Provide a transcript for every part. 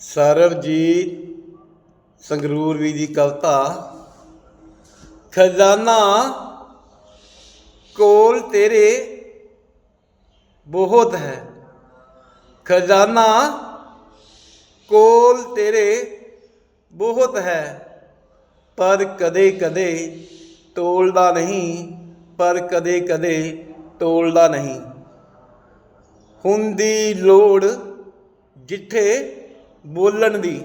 ਸਰਬਜੀਤ ਸੰਗਰੂਰ ਵੀ ਦੀ ਕਵਿਤਾ, ਖਜ਼ਾਨਾ ਕੋਲ ਤੇਰੇ ਬਹੁਤ ਹੈ। ਖਜ਼ਾਨਾ ਕੋਲ ਤੇਰੇ ਬਹੁਤ ਹੈ, ਪਰ ਕਦੇ ਕਦੇ ਤੋਲਦਾ ਨਹੀਂ, ਪਰ ਕਦੇ ਕਦੇ ਤੋਲਦਾ ਨਹੀਂ। ਹੁੰਦੀ ਲੋੜ ਜਿੱਥੇ ਬੋਲਣ ਦੀ।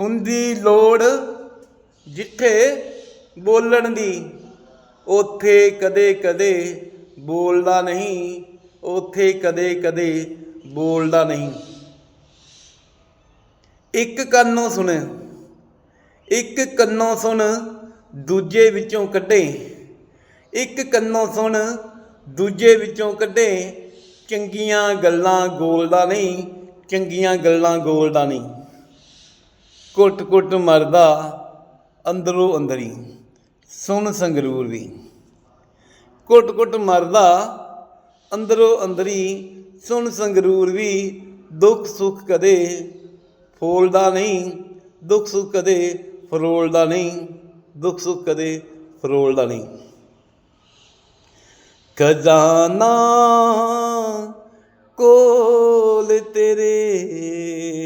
ਹੁੰਦੀ ਲੋੜ ਜਿੱਥੇ ਬੋਲਣ ਦੀ, ਉਥੇ ਕਦੇ ਕਦੇ ਬੋਲਦਾ ਨਹੀਂ, ਉਥੇ ਕਦੇ ਕਦੇ ਬੋਲਦਾ ਨਹੀਂ। ਇੱਕ ਕੰਨੋਂ ਸੁਣ, ਇੱਕ ਕੰਨੋਂ ਸੁਣ ਦੂਜੇ ਵਿੱਚੋਂ ਕੱਢੇ। ਇੱਕ ਕੰਨੋਂ ਸੁਣ ਦੂਜੇ ਵਿੱਚੋਂ ਕੱਢੇ, ਚੰਗੀਆਂ ਗੱਲਾਂ ਗੋਲਦਾ ਨਹੀਂ ਚੰਗੀਆਂ ਗੱਲਾਂ ਗੋਲਦਾ ਨਹੀਂ। ਕੁੱਟ ਕੁੱਟ ਮਰਦਾ ਅੰਦਰੋਂ ਅੰਦਰੀ, ਸੁਣ ਸੰਗਰੂਰ ਵੀ। ਕੁੱਟ ਕੁੱਟ ਮਰਦਾ ਅੰਦਰੋਂ ਅੰਦਰੀ, ਸੁਣ ਸੰਗਰੂਰ ਵੀ। ਦੁੱਖ ਸੁੱਖ ਕਦੇ ਫੋਲਦਾ ਨਹੀਂ, ਦੁੱਖ ਸੁੱਖ ਕਦੇ ਫਰੋਲਦਾ ਨਹੀਂ, ਦੁੱਖ ਸੁੱਖ ਕਦੇ ਫਰੋਲਦਾ ਨਹੀਂ। ਖਜ਼ਾਨਾ রে